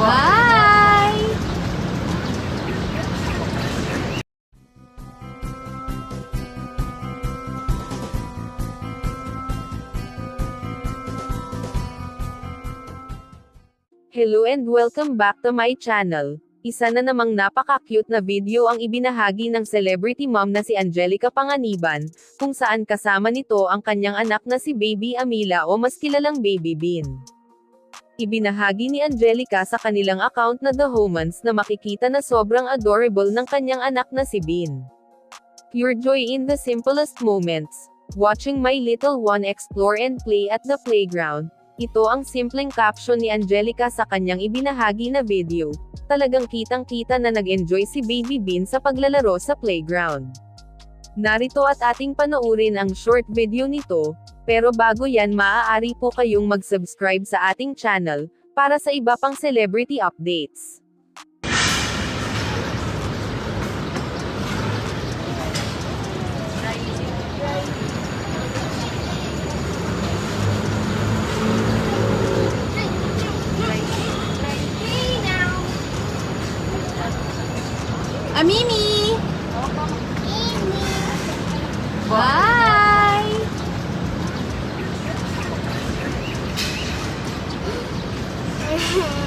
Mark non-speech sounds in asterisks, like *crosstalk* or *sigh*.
Bye! Hello and welcome back to my channel. Isa na namang napaka-cute na video ang ibinahagi ng celebrity mom na si Angelica Panganiban, kung saan kasama nito ang kanyang anak na si Baby Amila o mas kilalang Baby Bean. Ibinahagi ni Angelica sa kanilang account na The Homans na makikita na sobrang adorable ng kanyang anak na si Bean. Pure joy in the simplest moments. Watching my little one explore and play at the playground. Ito ang simpleng caption ni Angelica sa kanyang ibinahagi na video. Talagang kitang-kita na nag-enjoy si Baby Bean sa paglalaro sa playground. Narito at ating panoorin ang short video nito, pero bago yan maaari po kayong mag-subscribe sa ating channel, para sa iba pang celebrity updates. Amimi! Bye! Bye. *laughs*